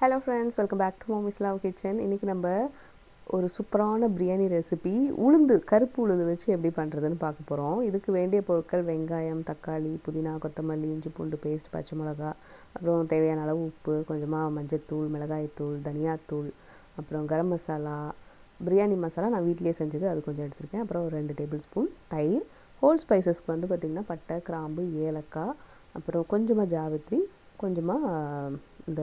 Hello friends welcome back to Momi's love kitchen இன்றைக்கி நம்ம ஒரு சூப்பரான பிரியாணி ரெசிபி உளுந்து கருப்பு உளுந்து வச்சு எப்படி பண்ணுறதுன்னு பார்க்க போகிறோம் இதுக்கு வேண்டிய பொருட்கள் வெங்காயம் தக்காளி புதினா கொத்தமல்லி இஞ்சி பூண்டு பேஸ்ட் பச்சை மிளகா அப்புறம் தேவையான அளவு உப்பு கொஞ்சமாக மஞ்சத்தூள் மிளகாய்த்தூள் தனியாத்தூள் அப்புறம் கரம் மசாலா பிரியாணி மசாலா நான் வீட்டிலேயே செஞ்சது அது கொஞ்சம் எடுத்திருக்கேன். அப்புறம் ஒரு ரெண்டு டேபிள் ஸ்பூன் தயிர் ஹோல் ஸ்பைசஸ்க்கு வந்து பார்த்திங்கன்னா பட்டை கிராம்பு ஏலக்காய் அப்புறம் கொஞ்சமாக ஜாவித்ரி கொஞ்சமாக இந்த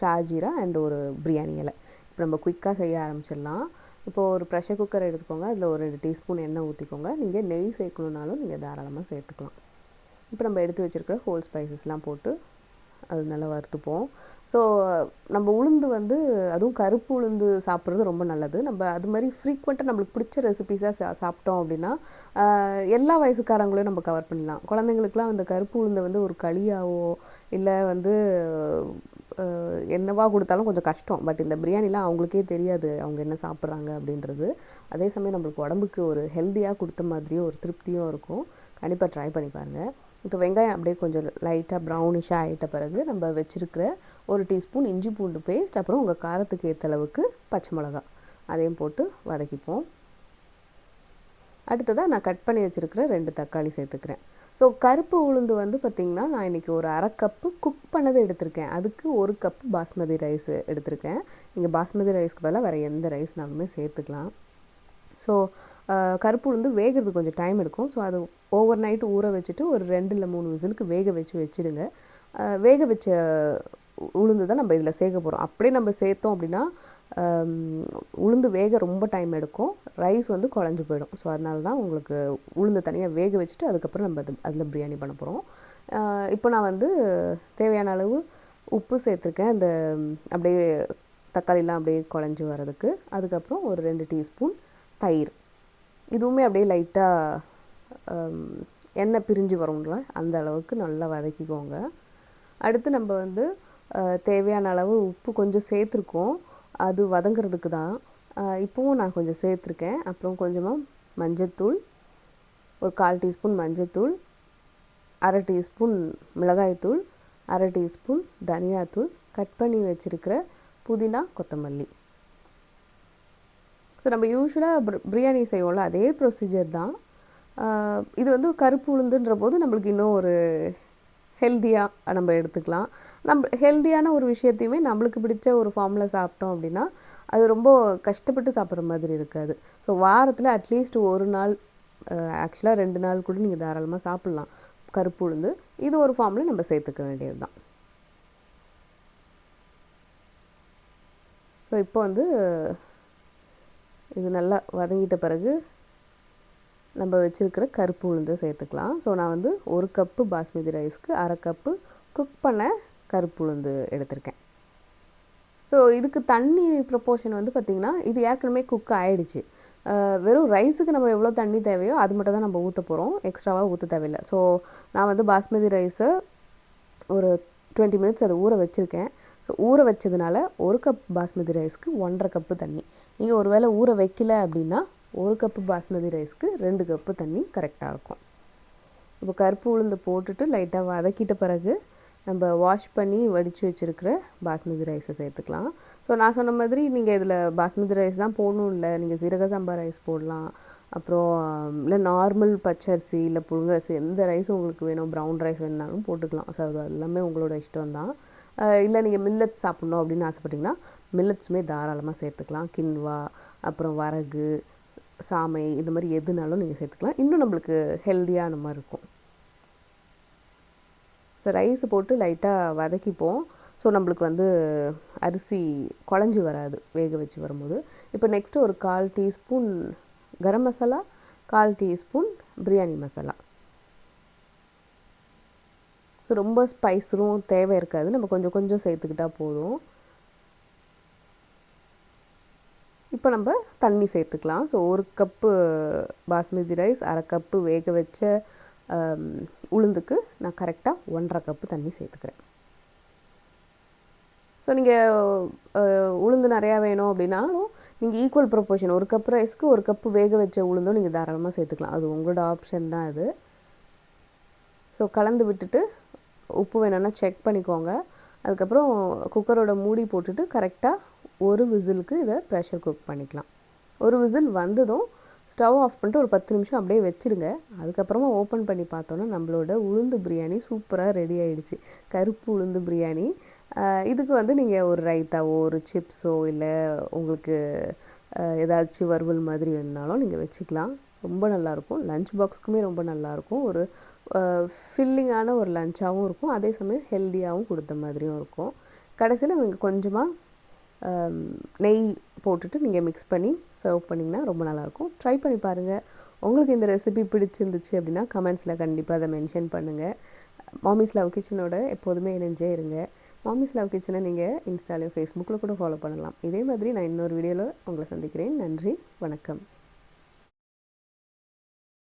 ஷாஜீரா அண்ட் ஒரு பிரியாணி இலை. இப்போ நம்ம குயிக்காக செய்ய ஆரம்பிச்சிடலாம். இப்போது ஒரு ப்ரெஷர் குக்கர் எடுத்துக்கோங்க. அதில் ஒரு ரெண்டு டீஸ்பூன் எண்ணெய் ஊற்றிக்கோங்க நீங்கள் நெய் சேர்க்கணுன்னாலும் நீங்கள் தாராளமாக சேர்த்துக்கலாம். இப்போ நம்ம எடுத்து வச்சுருக்கிற ஹோல் ஸ்பைசஸ்லாம் போட்டு அது நல்லா வறுத்துப்போம். ஸோ நம்ம உளுந்து வந்து அதுவும் கருப்பு உளுந்து சாப்பிட்றது ரொம்ப நல்லது. நம்ம அது மாதிரி ஃப்ரீக்வெண்ட்டாக நம்மளுக்கு பிடிச்ச ரெசிபிஸாக சா சாப்பிட்டோம் அப்படின்னா எல்லா வயசுக்காரங்களையும் நம்ம கவர் பண்ணலாம் குழந்தைங்களுக்குலாம் அந்த கருப்பு உளுந்தை வந்து ஒரு களியாவோ இல்லை வந்து என்னவா கொடுத்தாலும் கொஞ்சம் கஷ்டம். பட் இந்த பிரியாணிலாம் அவங்களுக்கே தெரியாது. அவங்க என்ன சாப்பிட்றாங்க அப்படின்றது. அதே சமயம் நம்மளுக்கு உடம்புக்கு ஒரு ஹெல்த்தியாக கொடுத்த மாதிரியும் ஒரு திருப்தியும் இருக்கும். கண்டிப்பாக ட்ரை பண்ணி பாருங்கள் இப்போ வெங்காயம் அப்படியே கொஞ்சம் லைட்டாக ப்ரௌனிஷாக ஆகிட்ட பிறகு நம்ம வச்சுருக்கிற ஒரு டீஸ்பூன் இஞ்சி பூண்டு பேஸ்ட் அப்புறம் உங்கள் காரத்துக்கு ஏற்ற அளவுக்கு பச்சை மிளகா. அதையும் போட்டு வதக்கிப்போம். அடுத்ததாக நான் கட் பண்ணி வச்சுருக்கிற ரெண்டு தக்காளி சேர்த்துக்கிறேன். ஸோ கருப்பு உளுந்து வந்து பார்த்திங்கன்னா நான் இன்றைக்கி ஒரு அரை கப்பு குக் பண்ணது எடுத்திருக்கேன். அதுக்கு ஒரு கப் பாஸ்மதி ரைஸ் எடுத்திருக்கேன். நீங்கள் பாஸ்மதி ரைஸ்க்கு பதிலாக வேறு எந்த ரைஸ்னாலுமே சேர்த்துக்கலாம். ஸோ கருப்பு உளுந்து வேகிறதுக்கு கொஞ்சம் டைம் எடுக்கும். ஸோ அது ஓவர் நைட் ஊற வச்சுட்டு ஒரு ரெண்டு இல்லை மூணு விசிலுக்கு வேக வச்சு வச்சுடுங்க. வேக வச்ச உளுந்து தான் நம்ம இதில் சேர்க்க போகிறோம் அப்படியே நம்ம சேர்த்தோம் அப்படின்னா உளுந்து வேக ரொம்ப டைம் எடுக்கும். ரைஸ் வந்து குழஞ்சு போயிடும். ஸோ அதனால தான் உங்களுக்கு உளுந்து தனியாக வேக வச்சுட்டு அதுக்கப்புறம் நம்ம அது அதில் பிரியாணி பண்ண போகிறோம் இப்போ நான் வந்து தேவையான அளவு உப்பு சேர்த்துருக்கேன். அந்த அப்படியே தக்காளிலாம் அப்படியே குழஞ்சி வர்றதுக்கு. அதுக்கப்புறம் ஒரு ரெண்டு டீஸ்பூன் தயிர். இதுவுமே அப்படியே லைட்டாக எண்ணெய் பிரிஞ்சு வரும்ல அந்த அளவுக்கு நல்லா வதக்கிக்கோங்க. அடுத்து நம்ம வந்து தேவையான அளவு உப்பு கொஞ்சம் சேர்த்துருக்கோம். அது வதங்கிறதுக்கு தான். இப்போவும் நான் கொஞ்சம் சேர்த்துருக்கேன். அப்புறம் கொஞ்சமாக மஞ்சத்தூள் ஒரு கால் டீஸ்பூன் மஞ்சத்தூள் அரை டீஸ்பூன் மிளகாய்த்தூள் அரை டீஸ்பூன் தனியாத்தூள் கட் பண்ணி வச்சுருக்கிற புதினா கொத்தமல்லி. ஸோ நம்ம யூஸ்வலாக பிரியாணி செய்வோம்ல அதே ப்ரொசீஜர் தான். இது வந்து கருப்பு உளுந்துன்ற போது நம்மளுக்கு இன்னும் ஒரு ஹெல்த்தியாக நம்ம எடுத்துக்கலாம். நம்ம ஹெல்த்தியான ஒரு விஷயத்தையுமே நம்மளுக்கு பிடிச்ச ஒரு ஃபார்மில் சாப்பிட்டோம் அப்படின்னா அது ரொம்ப கஷ்டப்பட்டு சாப்பிட்ற மாதிரி இருக்காது. ஸோ வாரத்தில் அட்லீஸ்ட் ஒரு நாள் ஆக்சுவலாக ரெண்டு நாள் கூட நீங்கள் தாராளமாக சாப்பிட்லாம். கருப்பு உளுந்து இது ஒரு ஃபார்மில் நம்ம சேர்த்துக்க வேண்டியது தான் ஸோ இப்போ வந்து இது நல்லா வதங்கிட்ட பிறகு நம்ம வச்சுருக்கிற கருப்பு உளுந்து சேர்த்துக்கலாம். ஸோ நான் வந்து ஒரு கப்பு பாஸ்மதி ரைஸ்க்கு அரை கப்பு குக் பண்ண கருப்பு உளுந்து எடுத்திருக்கேன். ஸோ இதுக்கு தண்ணி ப்ரொப்போர்ஷன் வந்து பார்த்திங்கன்னா இது ஏற்கனவே குக் ஆகிடுச்சு வெறும் ரைஸுக்கு நம்ம எவ்வளோ தண்ணி தேவையோ அது மட்டும் தான் நம்ம ஊற்ற போகிறோம் எக்ஸ்ட்ராவாக ஊற்ற தேவையில்லை. ஸோ நான் வந்து பாஸ்மதி ரைஸை ஒரு டுவெண்ட்டி மினிட்ஸ் அதை ஊற வச்சுருக்கேன். ஸோ ஊற வச்சதுனால ஒரு கப் பாஸ்மதி ரைஸ்க்கு ஒன்றரை கப்பு தண்ணி. நீங்கள் ஒரு வேளை ஊற வைக்கல அப்படின்னா ஒரு கப்பு பாஸ்மதி ரைஸ்க்கு ரெண்டு கப்பு தண்ணி கரெக்டாக இருக்கும். இப்போ கருப்பு உளுந்து போட்டுட்டு லைட்டாக வதக்கிட்ட பிறகு நம்ம வாஷ் பண்ணி வடித்து வச்சுருக்கிற பாஸ்மதி ரைஸை சேர்த்துக்கலாம். ஸோ நான் சொன்ன மாதிரி நீங்கள் இதில் பாஸ்மதி ரைஸ் தான் போடணும் இல்லை நீங்கள் சீரக சம்பா ரைஸ் போடலாம். அப்புறம் இல்லை நார்மல் பச்சரிசி இல்லை புழுங்கரிசி எந்த ரைஸ் உங்களுக்கு வேணும் ப்ரௌன் ரைஸ் வேணுனாலும் போட்டுக்கலாம். ஸோ அது எல்லாமே உங்களோட இஷ்டம் தான். இல்லை நீங்கள் மில்லட்ஸ் சாப்பிட்ணும் அப்படின்னு ஆசைப்பட்டீங்கன்னா மில்லட்ஸுமே தாராளமாக சேர்த்துக்கலாம். கின்வா அப்புறம் வரகு சாமை இது மாதிரி எதுனாலும் நீங்கள் சேர்த்துக்கலாம். இன்னும் நம்மளுக்கு ஹெல்த்தியான மாதிரி இருக்கும். ஸோ ரைஸ் போட்டு லைட்டாக வதக்கிப்போம். ஸோ நம்மளுக்கு வந்து அரிசி குழஞ்சி வராது வேக வச்சு வரும்போது. இப்போ நெக்ஸ்ட்டு ஒரு கால் டீஸ்பூன் கரம் மசாலா கால் டீஸ்பூன் பிரியாணி மசாலா. ஸோ ரொம்ப ஸ்பைஸரும் தேவை இருக்காது. நம்ம கொஞ்சம் கொஞ்சம் சேர்த்துக்கிட்டால் போதும். இப்போ நம்ம தண்ணி சேர்த்துக்கலாம். ஸோ ஒரு கப்பு பாஸ்மதி ரைஸ் அரை கப்பு வேக வச்ச உளுந்துக்கு நான் கரெக்டாக ஒன்றரை கப்பு தண்ணி சேர்த்துக்கிறேன். ஸோ நீங்கள் உளுந்து நிறையா வேணும் அப்படின்னாலும் நீங்கள் ஈக்குவல் ப்ரொப்போர்ஷன் ஒரு கப் ரைஸ்க்கு ஒரு கப்பு வேக வச்ச உளுந்தும் நீங்கள் தாராளமாக சேர்த்துக்கலாம். அது உங்களோட ஆப்ஷன் தான் அது. ஸோ கலந்து விட்டுட்டு உப்பு வேணும்னா செக் பண்ணிக்கோங்க. அதுக்கப்புறம் குக்கரோட மூடி போட்டுட்டு கரெக்டாக ஒரு விசிலுக்கு இதை ப்ரெஷர் குக் பண்ணிக்கலாம். ஒரு விசில் வந்ததும் ஸ்டவ் ஆஃப் பண்ணிட்டு ஒரு பத்து நிமிஷம் அப்படியே வச்சுடுங்க. அதுக்கப்புறமா ஓப்பன் பண்ணி பார்த்தோன்னா நம்மளோட உளுந்து பிரியாணி சூப்பராக ரெடி ஆகிடுச்சு கருப்பு உளுந்து பிரியாணி. இதுக்கு வந்து நீங்கள் ஒரு ரைத்தாவோ ஒரு சிப்ஸோ இல்லை உங்களுக்கு ஏதாச்சும் வறுவல் மாதிரி வேணுனாலும் நீங்கள் வச்சுக்கலாம். ரொம்ப நல்லாயிருக்கும். லஞ்ச் பாக்ஸ்க்குமே ரொம்ப நல்லாயிருக்கும். ஒரு ஃபில்லிங்கான ஒரு லஞ்சாகவும் இருக்கும். அதே சமயம் ஹெல்த்தியாகவும் கொடுத்த மாதிரியும் இருக்கும். கடைசியில் நீங்கள் கொஞ்சமாக நெய் போட்டுட்டு நீங்கள் மிக்ஸ் பண்ணி சர்வ் பண்ணிங்கன்னா ரொம்ப நல்லாயிருக்கும். ட்ரை பண்ணி பாருங்கள் உங்களுக்கு இந்த ரெசிபி பிடிச்சிருந்துச்சு அப்படின்னா கமெண்ட்ஸில் கண்டிப்பாக அதை மென்ஷன் பண்ணுங்கள் மாமிஸ் லவ் கிச்சனோட எப்போதுமே இணைஞ்சே இருங்க. மாமிஸ் லவ் கிச்சனை நீங்கள் இன்ஸ்டாலையும் ஃபேஸ்புக்கில் கூட ஃபாலோ பண்ணலாம். இதே மாதிரி நான் இன்னொரு வீடியோவில் உங்களை சந்திக்கிறேன். நன்றி. வணக்கம்.